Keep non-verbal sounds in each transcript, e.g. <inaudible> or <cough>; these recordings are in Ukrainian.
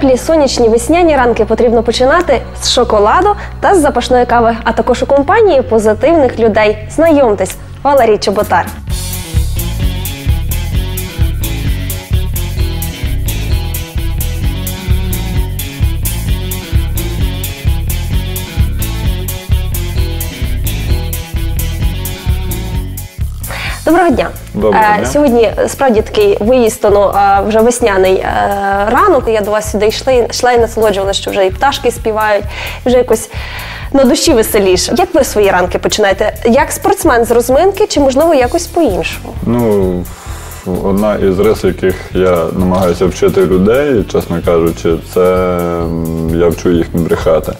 Теплі сонячні весняні ранки потрібно починати з шоколаду та з запашної кави, а також у компанії позитивних людей. Знайомтесь, Валерій Чоботар. Доброго дня. Доброго Е, дня. Сьогодні справді такий виїзд, ну, вже весняний е, ранок. Я до вас сюди йшла, йшла і насолоджувалася, що вже і пташки співають, і вже якось на душі веселіше. Як ви свої ранки починаєте? Як спортсмен з розминки, чи можливо якось по-іншому? Ну, одна із рис, яких я намагаюся вчити людей, чесно кажучи, це я вчу їх не брехати.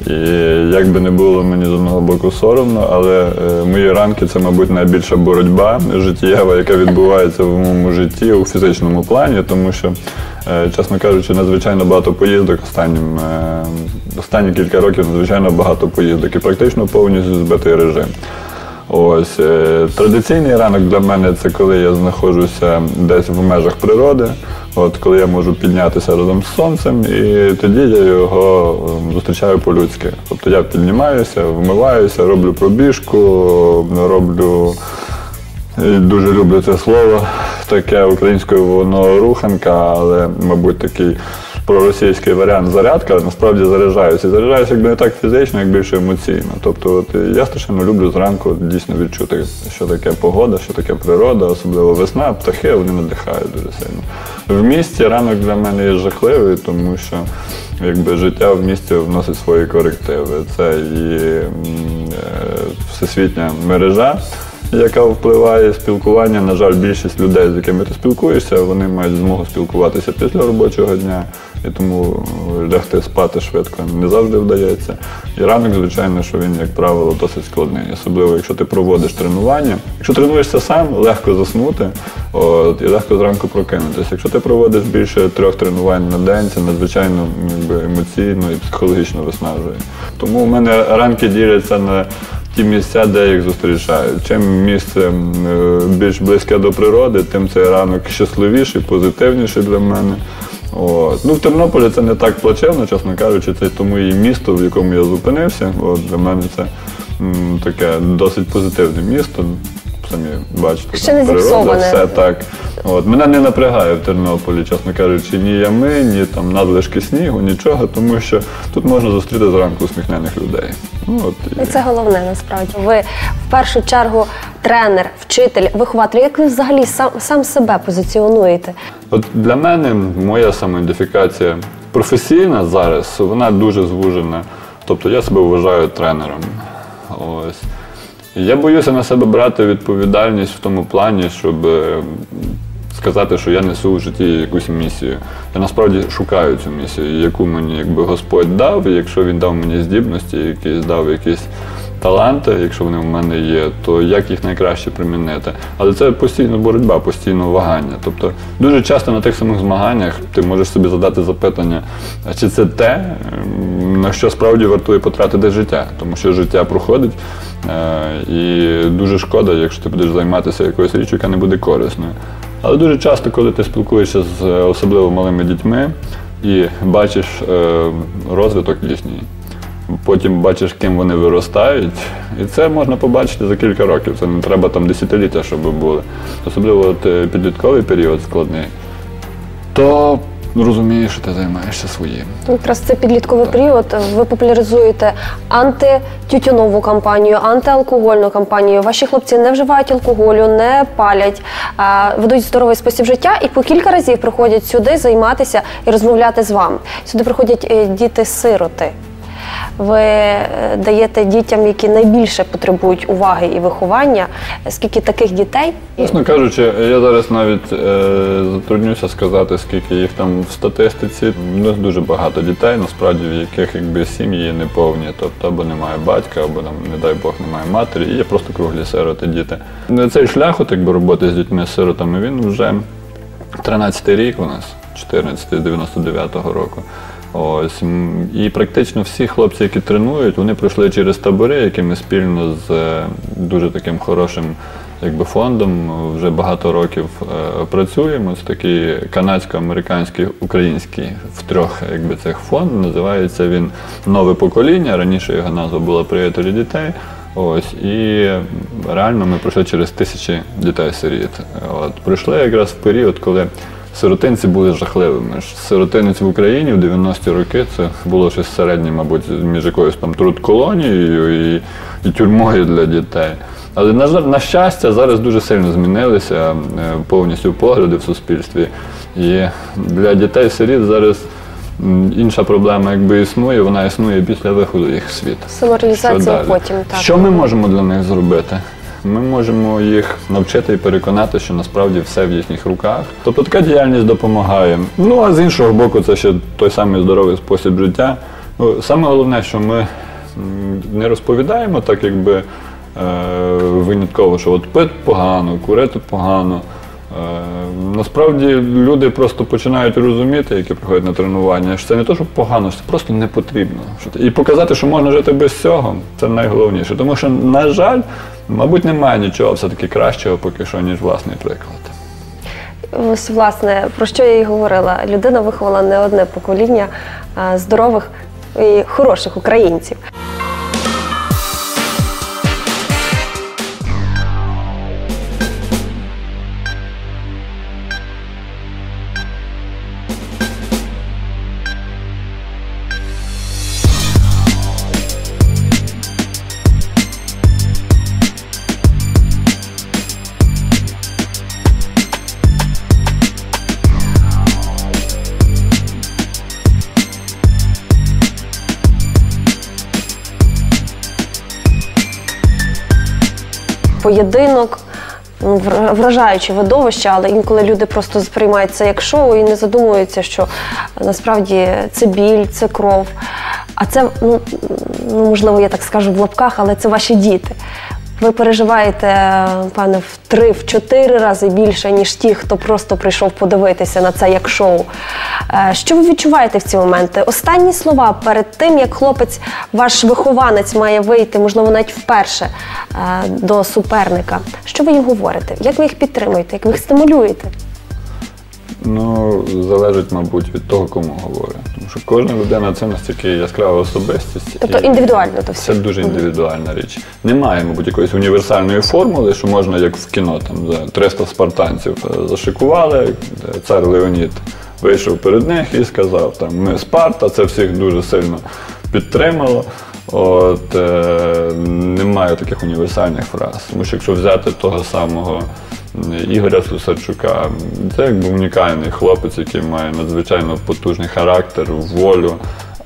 І як би не було мені з одного боку соромно, але е, мої ранки це, мабуть, найбільша боротьба життєва, яка відбувається в моєму житті у фізичному плані, тому що, е, чесно кажучи, надзвичайно багато поїздок останнім, е, останні кілька років надзвичайно багато поїздок і практично повністю збитий режим. Ось традиційний ранок для мене це коли я знаходжуся десь в межах природи, от коли я можу піднятися разом з сонцем, і тоді я його ем, зустрічаю по-людськи. Тобто я піднімаюся, вмиваюся, роблю пробіжку, роблю Дуже люблю це слово. Таке українською воно руханка, але, мабуть, такий проросійський варіант зарядка, але насправді заряджаюся. Заряджаюся якби не так фізично, як більше емоційно. Тобто, от я страшенно люблю зранку дійсно відчути, що таке погода, що таке природа, особливо весна, птахи, вони надихають дуже сильно. В місті ранок для мене є жахливий, тому що якби життя в місті вносить свої корективи. Це і е, всесвітня мережа яка впливає спілкування. На жаль, більшість людей, з якими ти спілкуєшся, вони мають змогу спілкуватися після робочого дня, і тому е, лягти спати швидко не завжди вдається. І ранок, звичайно, що він, як правило, досить складний, особливо якщо ти проводиш тренування. Якщо тренуєшся сам, легко заснути от, і легко зранку прокинутися. Якщо ти проводиш більше трьох тренувань на день, це надзвичайно якби, емоційно і психологічно виснажує. Тому у мене ранки діляться на ті місця, де їх зустрічають. Чим місце е, більш близьке до природи, тим цей ранок щасливіший, позитивніший для мене. От. Ну, в Тернополі це не так плачевно, чесно кажучи, це тому і місто, в якому я зупинився. От, для мене це м, таке досить позитивне місто. Самі бачите, Ще не зіпсоване. все так. От. Мене не напрягає в Тернополі, чесно кажучи, ні ями, ні там надлишки снігу, нічого, тому що тут можна зустріти зранку усміхнених людей. Ну, от, і- І це головне насправді. Ви в першу чергу тренер, вчитель, вихователь. Як ви взагалі сам, сам себе позиціонуєте? От для мене моя самоідентифікація професійна зараз, вона дуже звужена. Тобто я себе вважаю тренером. Ось. Я боюся на себе брати відповідальність в тому плані, щоб е, сказати, що я несу в житті якусь місію. Я насправді шукаю цю місію, яку мені якби Господь дав, і якщо він дав мені здібності, якісь дав якісь таланти, якщо вони в мене є, то як їх найкраще примінити. Але це постійна боротьба, постійно вагання. Тобто дуже часто на тих самих змаганнях ти можеш собі задати запитання, а чи це те, на що справді вартує потратити життя, тому що життя проходить. е, І дуже шкода, якщо ти будеш займатися якоюсь річчю, яка не буде корисною. Але дуже часто, коли ти спілкуєшся з е, особливо малими дітьми і бачиш е, розвиток їхній, потім бачиш, ким вони виростають, і це можна побачити за кілька років. Це не треба там десятиліття, щоб були. Особливо от, е, підлітковий період складний, то розумієш, що ти займаєшся своїм. Якраз це підлітковий період. Ви популяризуєте антитютюнову кампанію, антиалкогольну кампанію. Ваші хлопці не вживають алкоголю, не палять, ведуть здоровий спосіб життя і по кілька разів приходять сюди займатися і розмовляти з вами. Сюди приходять е, діти-сироти. Ви е, даєте дітям, які найбільше потребують уваги і виховання. Скільки таких дітей? Чесно кажучи, я зараз навіть е, затруднюся сказати, скільки їх там в статистиці. У нас дуже багато дітей, насправді, в яких якби сім'ї неповні, тобто або немає батька, або там, не дай Бог, немає матері, і є просто круглі сироти діти. Ну, Цей шлях, от якби роботи з дітьми-сиротами, він вже 13-й рік у нас, 14 99-го року. Ось і практично всі хлопці, які тренують, вони пройшли через табори, які ми спільно з е, дуже таким хорошим якби фондом вже багато років е, працюємо. Це такий канадсько-американський український в трьох якби цих фонд. Називається він Нове покоління. Раніше його назва була Приятелі дітей. Ось і реально ми пройшли через тисячі дітей-сиріт. От пройшли якраз в період, коли сиротинці були жахливими. Сиротинець в Україні в 90-ті роки це було щось середнє, мабуть, між якоюсь там трудколонією і, і тюрмою для дітей. Але на на щастя, зараз дуже сильно змінилися е, повністю погляди в суспільстві. І для дітей-сиріт зараз інша проблема, якби існує, вона існує після виходу їх в світ. Самореалізація потім, так. Що ми можемо для них зробити? Ми можемо їх навчити і переконати, що насправді все в їхніх руках. Тобто така діяльність допомагає. Ну а з іншого боку, це ще той самий здоровий спосіб життя. Ну, саме головне, що ми не розповідаємо так, якби е, винятково, що от пити погано, курити погано. Е, Насправді люди просто починають розуміти, які приходять на тренування, що це не те, що погано, це просто не потрібно. І показати, що можна жити без цього, це найголовніше. Тому що, на жаль, мабуть, немає нічого все-таки кращого поки що, ніж власний приклад. Ось, власне, про що я і говорила. Людина виховала не одне покоління здорових і хороших українців. Поєдинок. ну, вра- Вражаюче видовище, але інколи люди просто сприймають це як шоу і не задумуються, що насправді це біль, це кров. А це, ну, ну можливо, я так скажу в лапках, але це ваші діти. Ви переживаєте, пане в три, в чотири рази більше, ніж ті, хто просто прийшов подивитися на це як шоу. Е, Що ви відчуваєте в ці моменти? Останні слова перед тим, як хлопець, ваш вихованець має вийти, можливо, навіть вперше е, до суперника. Що ви їм говорите? Як ви їх підтримуєте? Як ви їх стимулюєте? Ну, залежить, мабуть, від того, кому говорю. Тому що кожна людина це настільки яскрава особистість. Тобто і індивідуально то все. Це дуже індивідуальна річ. Немає, мабуть, якоїсь універсальної формули, що можна, як в кіно, там за 300 спартанців е, зашикували, цар Леонід вийшов перед них і сказав, там, ми Спарта, це всіх дуже сильно підтримало. От, е, немає таких універсальних фраз. Тому що якщо взяти того самого Ігоря Сусарчука, це якби унікальний хлопець, який має надзвичайно потужний характер, волю.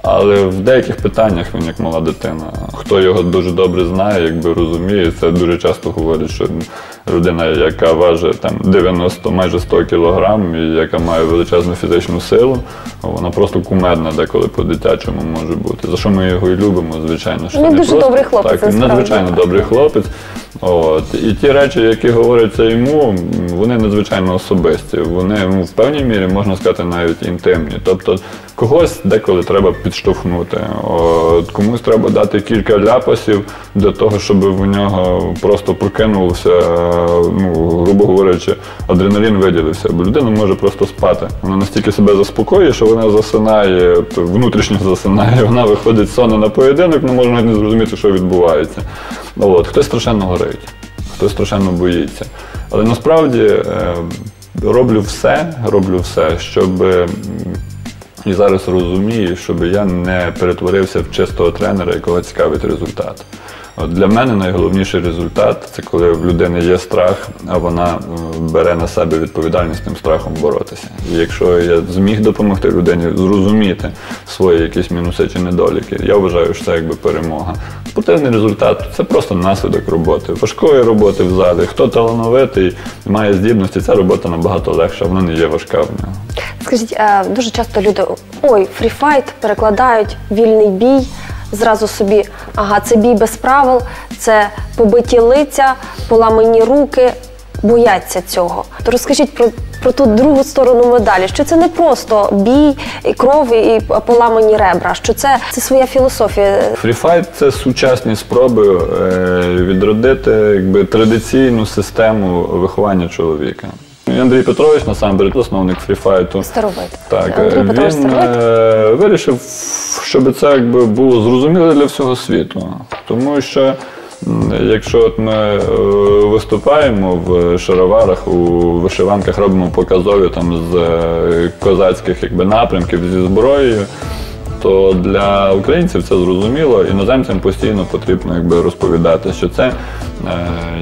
Але в деяких питаннях він як мала дитина. Хто його дуже добре знає, якби розуміє, це дуже часто говорять, що людина, яка важить там 90, майже 100 кілограм, і яка має величезну фізичну силу, вона просто кумедна деколи по-дитячому може бути. За що ми його і любимо, звичайно. Що Він не дуже просто- добрий хлопець, Так, він надзвичайно добрий хлопець. От. І ті речі, які говоряться йому, вони надзвичайно особисті. Вони ну, в певній мірі можна сказати навіть інтимні. Тобто когось деколи треба підштовхнути. От, комусь треба дати кілька ляпасів для того, щоб в нього просто прокинувся, е, ну, грубо говорячи, адреналін виділився. Бо людина може просто спати. Вона настільки себе заспокоює, що вона засинає, внутрішньо засинає. Вона виходить сонна на поєдинок, не може не зрозуміти, що відбувається. От, хтось страшенно горить, хтось страшенно боїться. Але насправді е, роблю все, роблю все, щоб і зараз розумію, щоб я не перетворився в чистого тренера, якого цікавить результат. Для мене найголовніший результат це коли в людини є страх, а вона бере на себе відповідальність тим страхом боротися. І якщо я зміг допомогти людині зрозуміти свої якісь мінуси чи недоліки, я вважаю, що це якби перемога. Спортивний результат це просто наслідок роботи, важкої роботи в залі. Хто талановитий, має здібності, ця робота набагато легша, вона не є важка в нього. Скажіть, е, дуже часто люди ой, фріфайт перекладають вільний бій. Зразу собі, ага, це бій без правил, це побиті лиця, поламані руки. бояться цього. То розкажіть про, про ту другу сторону медалі, що це не просто бій, і кров і поламані ребра, що це, це своя філософія. Фріфайт це сучасні спроби е, відродити якби, традиційну систему виховання чоловіка. Андрій Петрович, насамперед, засновник фріфайту. Старовит. Так, Андрій е, Петрович він е, вирішив, щоб це якби було зрозуміло для всього світу. Тому що якщо от ми е, виступаємо в шароварах, у вишиванках робимо показові там з е, козацьких якби, напрямків зі зброєю. То для українців це зрозуміло, іноземцям постійно потрібно якби, розповідати, що це е,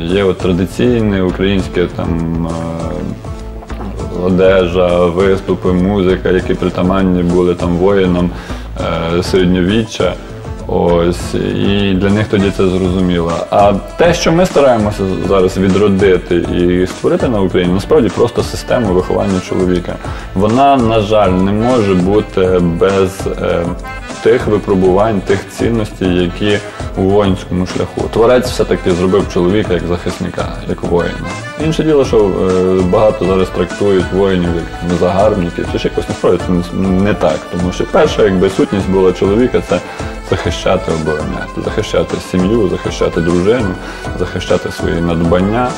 є от традиційне українське там е, одежа, виступи, музика, які притаманні були там воїнам е, середньовіччя. Ось, і для них тоді це зрозуміло. А те, що ми стараємося зараз відродити і створити на Україні, насправді просто систему виховання чоловіка. Вона, на жаль, не може бути без е, тих випробувань, тих цінностей, які у воїнському шляху. Творець все-таки зробив чоловіка як захисника, як воїна. Інше діло, що е, багато зараз трактують воїнів як загарбників. Це ж якось насправді це не, не так. Тому що перша якби сутність була чоловіка це захищати, обороняти, захищати сім'ю, захищати дружину, захищати свої надбання.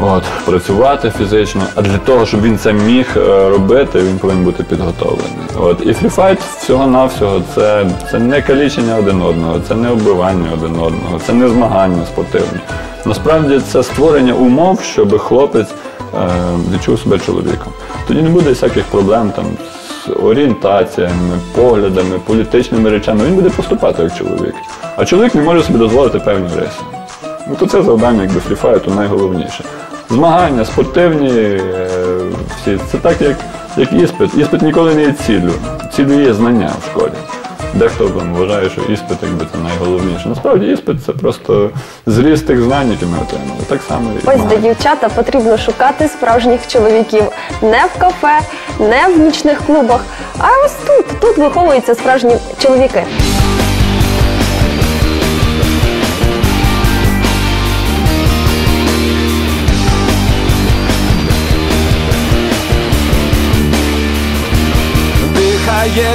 От, працювати фізично, а для того, щоб він це міг е, робити, він повинен бути підготовлений. От і фріфайт всього-навсього це, це не калічення один одного, це не вбивання один одного, це не змагання спортивні. Насправді це створення умов, щоб хлопець е, відчув себе чоловіком. Тоді не буде всяких проблем там орієнтаціями, поглядами, політичними речами. Він буде поступати як чоловік. А чоловік не може собі дозволити певні риси. Ну, то це завдання якби то найголовніше. Змагання, спортивні, е, всі. Це так, як, як іспит. Іспит ніколи не є ціллю. Ціллю є знання в школі. Дехто там вважає, що іспит якби, це найголовніше. Насправді іспит це просто зріст тих знань, які ми отримали. Так само і Ось де дівчата потрібно шукати справжніх чоловіків не в кафе, не в нічних клубах, а ось тут. Тут виховуються справжні чоловіки. Дихає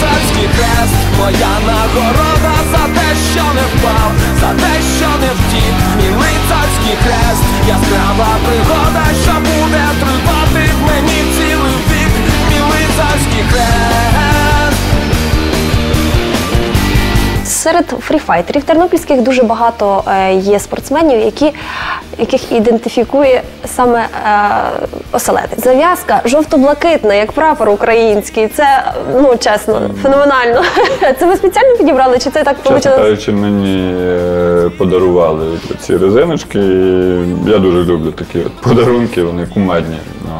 Мій лицарський хрест, моя нагорода за те, що не впав, за те, що не втік, мій лицарський хрест, яскрава пригода, що буде тривати в мені цілий вік, мій лицарський хрест. Серед фріфайтерів тернопільських дуже багато е, є спортсменів, які, яких ідентифікує саме е, оселедець. Зав'язка жовто-блакитна, як прапор український. Це ну чесно, феноменально. <laughs> Це ви спеціально підібрали, чи це так Чесно вийшло? кажучи, мені е, подарували ці резиночки. і Я дуже люблю такі от подарунки, вони кумедні.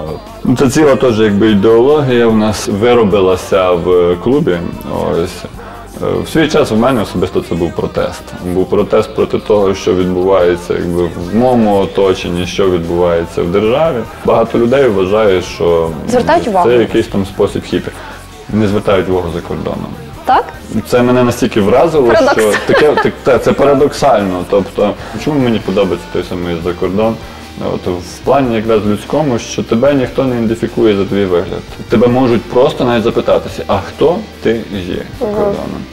От. Ну, Це ціла теж якби ідеологія в нас виробилася в клубі. Ось. Е, В свій час в мене особисто це був протест. Був протест проти того, що відбувається якби, в моєму оточенні, що відбувається в державі. Багато людей вважає, що Звертають увагу. це якийсь там спосіб хіпі. Не звертають увагу за кордоном. Так? Це мене настільки вразило, Парадокс. що таке так, це парадоксально. Тобто, чому мені подобається той самий за кордон? От в плані якраз людському, що тебе ніхто не ідентифікує за твій вигляд. Тебе можуть просто навіть запитатися, а хто ти є за кордоном?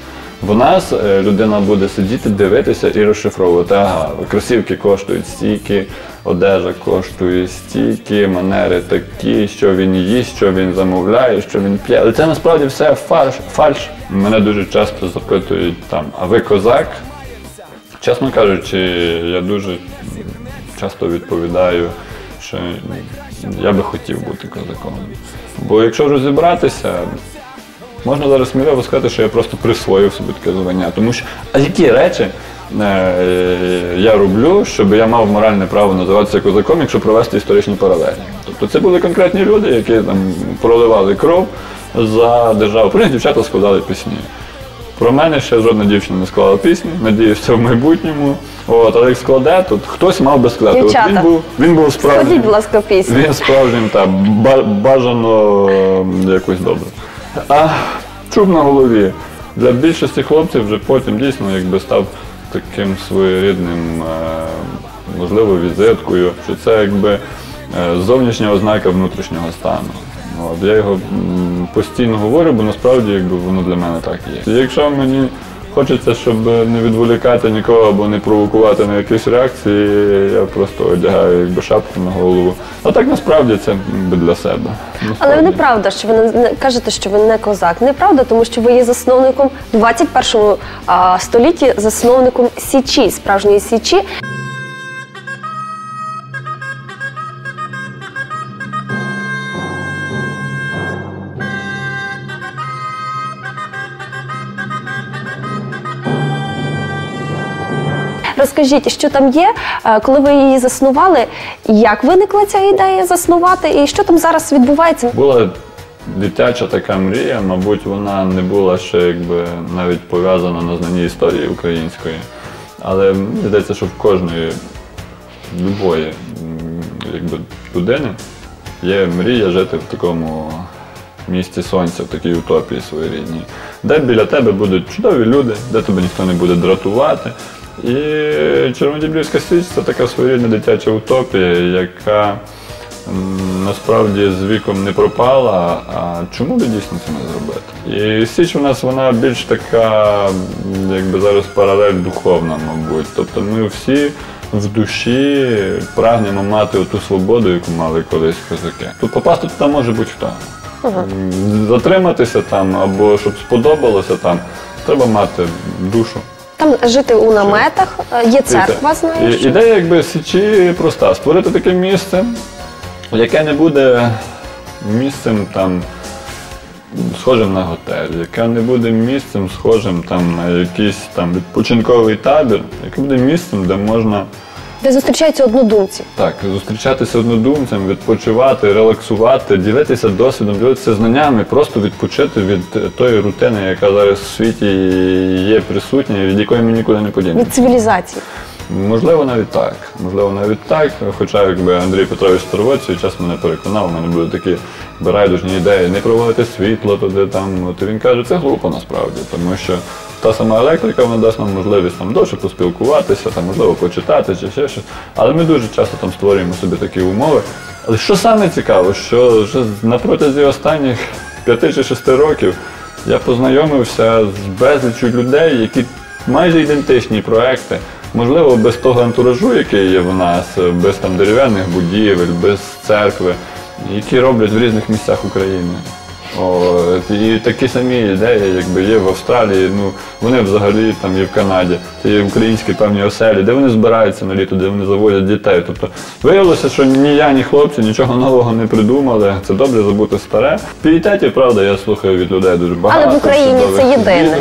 В нас е, людина буде сидіти, дивитися і розшифровувати. Ага, кросівки коштують стільки, одежа коштує стільки, манери такі, що він їсть, що він замовляє, що він п'є. Але це насправді все фальш. фальш. Мене дуже часто запитують там, а ви козак? Чесно кажучи, я дуже часто відповідаю, що я би хотів бути козаком. Бо якщо розібратися, можна зараз сміливо сказати, що я просто присвоїв собі таке звання. Тому що, а які речі е, я роблю, щоб я мав моральне право називатися козаком, якщо провести історичні паралелі? Тобто це були конкретні люди, які там проливали кров за державу. Про дівчата складали пісні. Про мене ще жодна дівчина не склала пісні, надіюся, в майбутньому. От, але як складе, то хтось мав би сказати. От Дівчата, він був, він був Складіть, справжнім. будь ласка, пісню. Він справжнім та ба- бажано е, якось добре. А чуб на голові. Для більшості хлопців вже потім дійсно якби став таким своєрідним, е, можливо, візиткою, що це якби е, зовнішня ознака внутрішнього стану. От, я його м, постійно говорю, бо насправді якби воно для мене так є. І якщо мені хочеться, щоб не відволікати нікого або не провокувати на якісь реакції, я просто одягаю якби шапку на голову. А так насправді це якби для себе. Але Насправді. неправда, що ви не не- кажете, що ви не козак. Неправда, тому що ви є засновником в 21 а, столітті, засновником Січі, справжньої Січі. Розкажіть, що там є, е, коли ви її заснували, як виникла ця ідея заснувати, і що там зараз відбувається? Була дитяча така мрія, мабуть, вона не була ще якби навіть пов'язана на знанні історії української. Але мені здається, що в кожної любої якби, людини є мрія жити в такому місті сонця, в такій утопії своєрідній, де біля тебе будуть чудові люди, де тебе ніхто не буде дратувати. І Червонодібрівська Січ це така своєрідна дитяча утопія, яка насправді з віком не пропала. А чому би дійсно це не зробити? І Січ у нас вона більш така, якби зараз паралель духовна, мабуть. Тобто ми всі в душі прагнемо мати ту свободу, яку мали колись козаки. Тут попасти туди може будь-хто. М, Затриматися там або щоб сподобалося там, треба мати душу. Там жити у наметах, е, є церква, знаєш. І- Ідея якби січі проста. Створити таке місце, яке не буде місцем там. Схожим на готель, яке не буде місцем, схожим там на якийсь там відпочинковий табір, яке буде місцем, де можна Де зустрічаються однодумці. так зустрічатися однодумцям, відпочивати, релаксувати, ділитися досвідом, ділитися знаннями, просто відпочити від тої рутини, яка зараз в світі є присутня, від якої ми нікуди не подінемо. Від цивілізації. Можливо, навіть так. Можливо, навіть так. Хоча якби Андрій Петрович Старовоць свій час мене переконав, у мене були такі байдужні ідеї, не проводити світло туди там. От він каже, це глупо насправді, тому що та сама електрика вона дасть нам можливість там довше поспілкуватися, там, можливо, почитати чи ще щось. Але ми дуже часто там створюємо собі такі умови. Але що саме цікаво, що вже на протязі останніх п'яти чи шести років я познайомився з безлічю людей, які майже ідентичні проекти. Можливо, без того антуражу, який є в нас, без там дерев'яних будівель, без церкви, які роблять в різних місцях України. От, і такі самі ідеї, якби є в Австралії, ну вони взагалі там є в Канаді, це є українські певні оселі, де вони збираються на літо, де вони заводять дітей. Тобто виявилося, що ні я, ні хлопці нічого нового не придумали. Це добре забути старе. Пієтетів, правда, я слухаю від людей дуже багато. Але в Україні це єдине.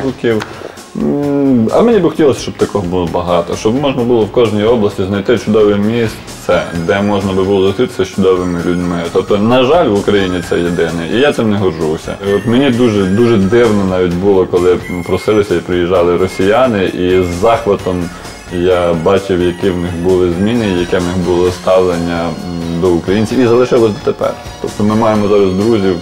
А мені б хотілося, щоб такого було багато, щоб можна було в кожній області знайти чудове місце, де можна би було зустрітися з чудовими людьми. Тобто, на жаль, в Україні це єдине, і я цим не горжуся. От мені дуже дуже дивно навіть було, коли просилися і приїжджали росіяни, і з захватом я бачив, які в них були зміни, яке в них було ставлення до українців, і залишилось дотепер. Тобто ми маємо зараз друзів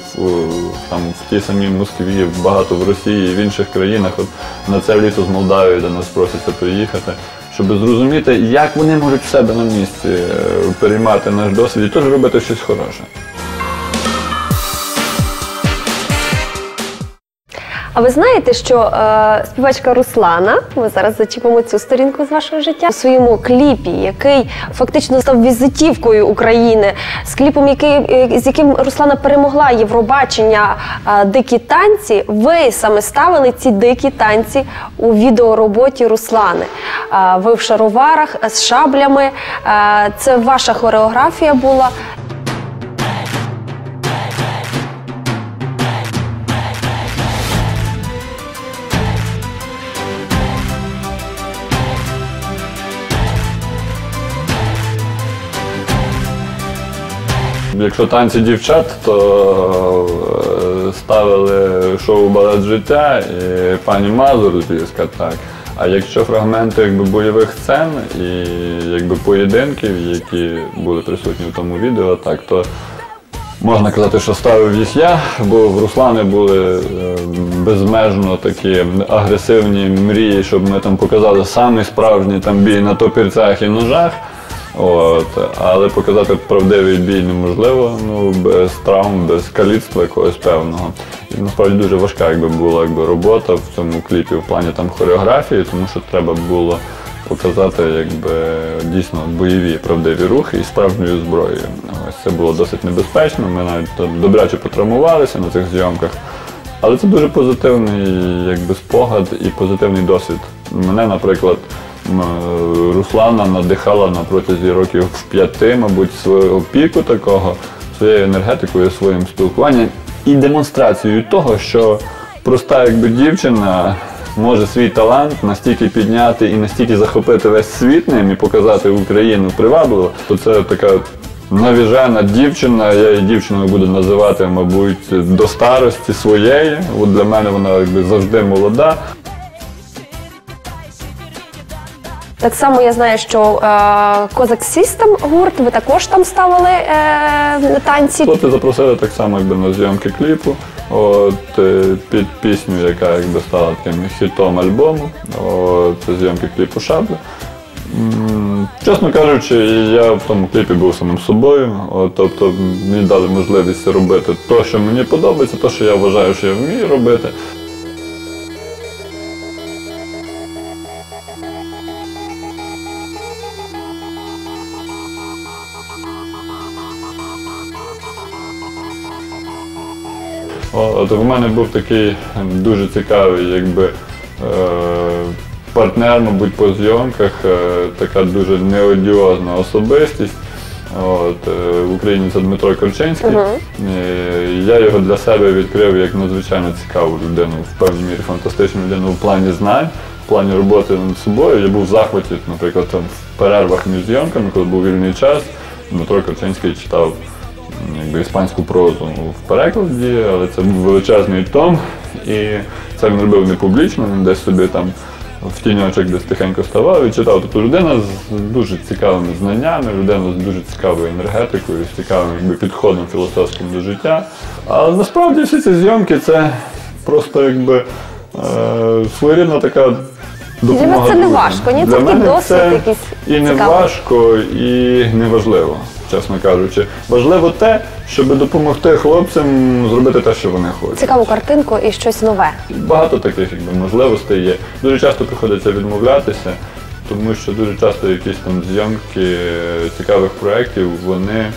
там в тій самій Москві, багато в Росії в інших країнах. От на це літо з Молдавії до нас просяться приїхати, щоб зрозуміти, як вони можуть в себе на місці е, переймати наш досвід і теж робити щось хороше. А ви знаєте, що е, співачка Руслана, ми зараз зачіпимо цю сторінку з вашого життя у своєму кліпі, який фактично став візитівкою України, з кліпом, який е, з яким Руслана перемогла Євробачення е, дикі танці. Ви саме ставили ці дикі танці у відеороботі Руслани. Е, ви в шароварах з шаблями. Е, це ваша хореографія була. Якщо танці дівчат, то ставили шоу Балет життя і пані Мазур Львівська, так. А якщо фрагменти якби, бойових сцен і якби, поєдинків, які були присутні в тому відео, так, то Можна казати, що ставив їх я, бо в Руслани були е, безмежно такі агресивні мрії, щоб ми там показали самий справжній там бій на топірцях і ножах. От. Але показати правдивий бій неможливо, ну, без травм, без каліцтва якогось певного. І насправді дуже важка якби, була якби, робота в цьому кліпі в плані там, хореографії, тому що треба було показати якби, дійсно бойові правдиві рухи і справжньою зброєю. Ось це було досить небезпечно. Ми навіть там добряче потравмувалися на цих зйомках. Але це дуже позитивний якби, спогад і позитивний досвід. Мене, наприклад, Руслана надихала на протязі років п'яти, мабуть, свого піку такого, своєю енергетикою, своїм спілкуванням і демонстрацією того, що проста якби дівчина може свій талант настільки підняти і настільки захопити весь світ ним і показати Україну привабливо, то це така навіжена дівчина. Я її дівчиною буду називати, мабуть, до старості своєї. От для мене вона якби завжди молода. Так само я знаю, що е, Козак System гурт, ви також там ставили е, танці. Хлопці запросили так само якби, на зйомки кліпу. От, е, під пісню, яка якби стала таким хітом альбому. Це зйомки кліпу Шабли. М, Чесно кажучи, я в тому кліпі був самим собою. От, тобто мені дали можливість робити те, що мені подобається, те, що я вважаю, що я вмію робити. От в мене був такий дуже цікавий, якби. Е- партнер, мабуть, по зйомках, е, така дуже неодіозна особистість. От, е, в Україні це Дмитро Корчинський. Е, Я його для себе відкрив як надзвичайно цікаву людину, в певній мірі фантастичну людину в плані знань, в плані роботи над собою. Я був в захваті, наприклад, там, в перервах між зйомками, коли був вільний час, Дмитро Корчинський читав якби, іспанську прозу в перекладі, але це був величезний том. І це він робив не публічно, він десь собі там в тіньочок десь тихенько ставав і читав. Тобто людина з дуже цікавими знаннями, людина з дуже цікавою енергетикою, з цікавим якби, підходом філософським до життя. Але насправді всі ці зйомки це просто якби е, своєрідна така. Допомога вас це не важко, ні? Це Для такий досвід якийсь і не цікавий. важко, і не важливо, чесно кажучи. Важливо те, щоб допомогти хлопцям зробити те, що вони хочуть. Цікаву картинку і щось нове. Багато таких якби, можливостей є. Дуже часто приходиться відмовлятися, тому що дуже часто якісь там зйомки цікавих проєктів вони е,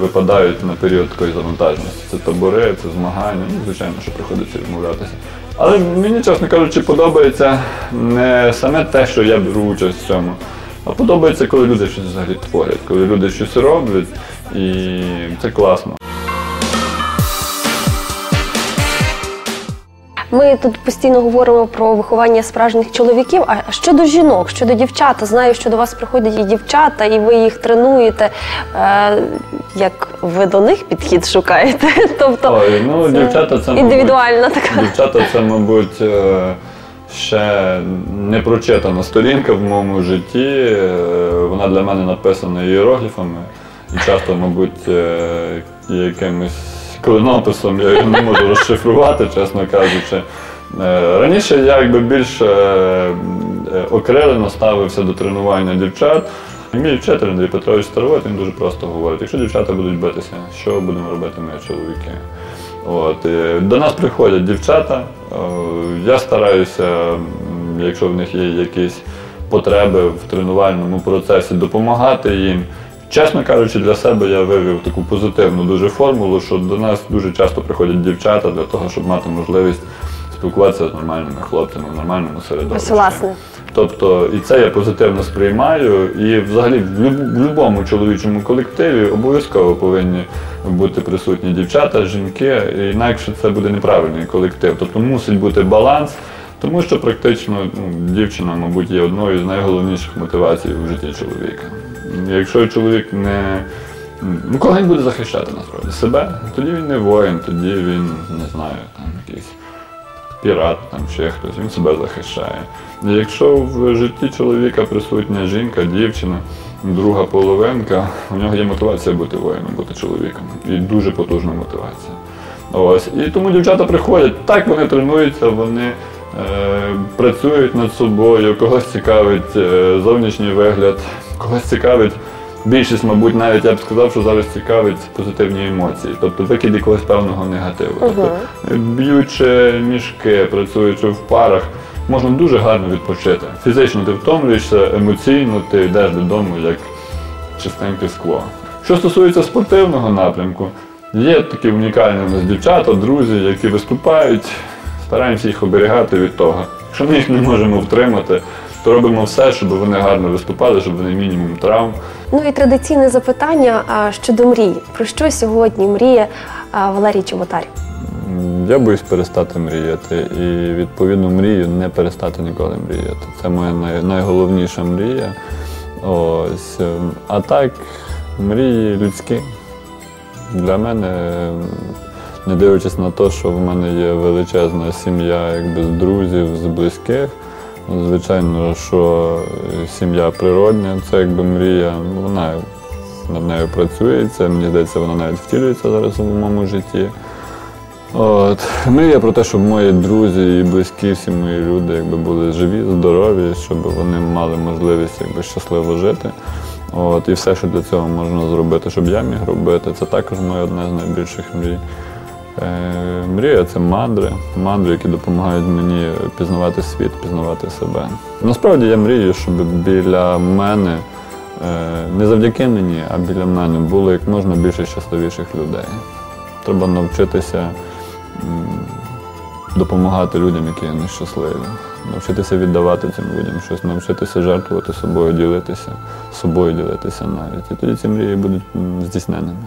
випадають на період такої завантаженості. Це табори, це змагання. Ну, звичайно, що приходиться відмовлятися. Але мені, чесно кажучи, подобається не саме те, що я беру участь в цьому, а подобається, коли люди щось взагалі творять, коли люди щось роблять, і це класно. Ми тут постійно говоримо про виховання справжніх чоловіків. А щодо жінок, щодо дівчат, знаю, що до вас приходять і дівчата, і ви їх тренуєте. Е, як ви до них підхід шукаєте? <laughs> Тобто Ой, ну, дівчата це, мабуть, індивідуальна така. Дівчата це, мабуть, е, ще не прочитана сторінка в моєму житті. Е, Вона для мене написана іерогліфами. І часто, мабуть, е, якимось клинописом я його не можу розшифрувати, чесно кажучи. Е, Раніше я якби більш окрилено ставився до тренування дівчат. Мій вчитель Андрій Петрович Старовойт, він дуже просто говорить, якщо дівчата будуть битися, що будемо робити ми, чоловіки? От, е, до нас приходять дівчата. е, Я стараюся, якщо в них є якісь потреби в тренувальному процесі, допомагати їм. Чесно кажучи, для себе я вивів таку позитивну дуже формулу, що до нас дуже часто приходять дівчата для того, щоб мати можливість спілкуватися з нормальними хлопцями в нормальному середовищі. Власне. Тобто і це я позитивно сприймаю. І взагалі в будь-якому чоловічому колективі обов'язково повинні бути присутні дівчата, жінки, інакше це буде неправильний колектив. Тобто мусить бути баланс, тому що практично ну, дівчина, мабуть, є одною з найголовніших мотивацій у житті чоловіка. Якщо чоловік не Ну, коли він буде захищати насправді себе, тоді він не воїн, тоді він, не знаю, там якийсь пірат, там ще хтось, він себе захищає. Якщо в житті чоловіка присутня жінка, дівчина, друга половинка, у нього є мотивація бути воїном, бути чоловіком. І дуже потужна мотивація. Ось. І тому дівчата приходять, так вони тренуються, вони е, працюють над собою, когось цікавить е, зовнішній вигляд, когось цікавить. Більшість, мабуть, навіть я б сказав, що зараз цікавить позитивні емоції, тобто викид якогось певного негативу. Тобто, б'ючи мішки, працюючи в парах, можна дуже гарно відпочити. Фізично ти втомлюєшся, емоційно ти йдеш додому як чистеньке скло. Що стосується спортивного напрямку, є такі унікальні у нас дівчата, друзі, які виступають, стараємося їх оберігати від того. Якщо ми їх не можемо втримати, то робимо все, щоб вони гарно виступали, щоб вони мінімум травм. Ну і традиційне запитання а, щодо мрії. Про що сьогодні мріє а, Валерій Чоботар? Я боюсь перестати мріяти і відповідно мрію не перестати ніколи мріяти. Це моя най- найголовніша мрія. Ось. ем, А так, мрії людські. Для мене, не дивлячись на те, що в мене є величезна сім'я якби, з друзів, з близьких. Звичайно, що сім'я природня, це якби мрія, ну, вона над нею працюється. Мені здається, вона навіть втілюється зараз у моєму житті. От. Мрія про те, щоб мої друзі і близькі, всі мої люди якби, були живі, здорові, щоб вони мали можливість якби, щасливо жити. От. І все, що для цього можна зробити, щоб я міг робити, це також моя одна з найбільших мрій. Е, мрія це мандри, мандри, які допомагають мені пізнавати світ, пізнавати себе. Насправді я мрію, щоб біля мене, е, не завдяки мені, а біля мене було як можна більше щасливіших людей. Треба навчитися допомагати людям, які нещасливі, навчитися віддавати цим людям щось, навчитися жертвувати собою, ділитися, собою ділитися навіть. І тоді ці мрії будуть здійсненими.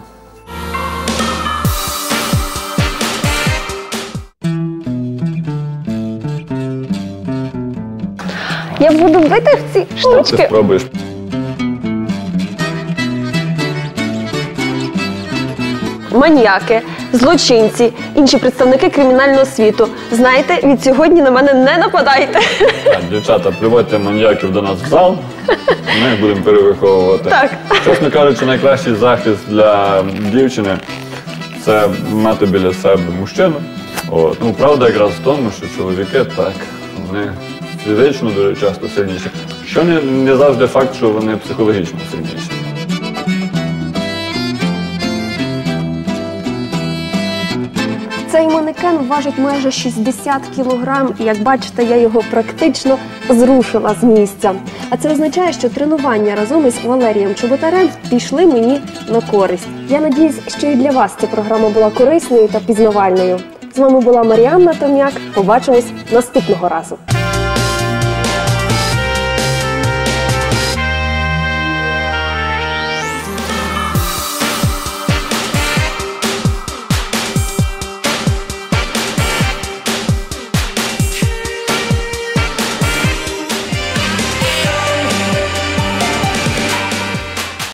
Я буду бити в ці Ти штучки. спробуєш Маніяки, злочинці, інші представники кримінального світу. Знаєте, від сьогодні на мене не нападайте. Так, дівчата, приводьте маньяків до нас в зал, ми їх будемо перевиховувати. Так. Чесно кажучи, найкращий захист для дівчини це мати біля себе мужчину. От. Ну, правда якраз в тому, що чоловіки так, вони фізично дуже часто сильніші. Що не, не завжди факт, що вони психологічно сильніші. Цей манекен важить майже 60 кілограм, і як бачите, я його практично зрушила з місця. А це означає, що тренування разом із Валерієм Чоботарем пішли мені на користь. Я надіюсь, що і для вас ця програма була корисною та пізнавальною. З вами була Маріанна Том'як. Побачимось наступного разу.